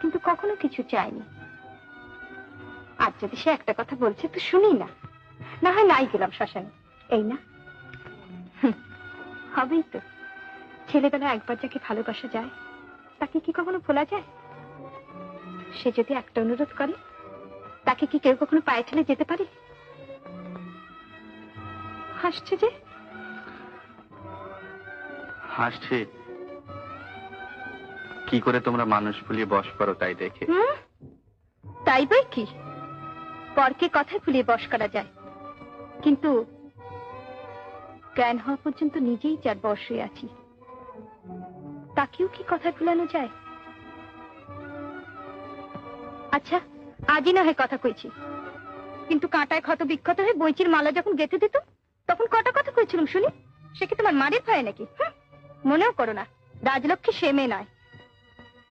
কিন্তু কখনো কিছু চাইনি আর যদি সে একটা কথা বলছে, তো শুনি না। না হয় নাই গেলাম শ্মশানে। এই না। হবেই তো। ছেলেবেলা একবার যাকে ভালোবাসা যায়, তাকে কি কখনো ভোলা যায়? সে যদি একটা অনুরোধ করে, তাকে কি কেউ কখনো পায়ে ঠেলে যেতে পারে? হাসছে যে? হাসছে? কি করে তোমরা মানুষ ভুলিয়ে বস করো তাই দেখে? তাই বই কি? পরকে কথায় ভুলিয়ে বস করা যায়। কিন্তু জ্ঞান হওয়া পর্যন্ত নিজেই যার হয়ে আছি, তাকেও কি কথা ভুলানো যায়? আচ্ছা আজই না হয় কথা কইছি। কিন্তু কাঁটায় ক্ষত বিক্ষত হয়ে বইচির মালা যখন গেঁথে দিত, তখন কটা কথা কইছিলাম শুনি? সে কি তোমার মারের ভয় নাকি? মনেও করো না, রাজলক্ষ্মী সে মেয়ে নয়।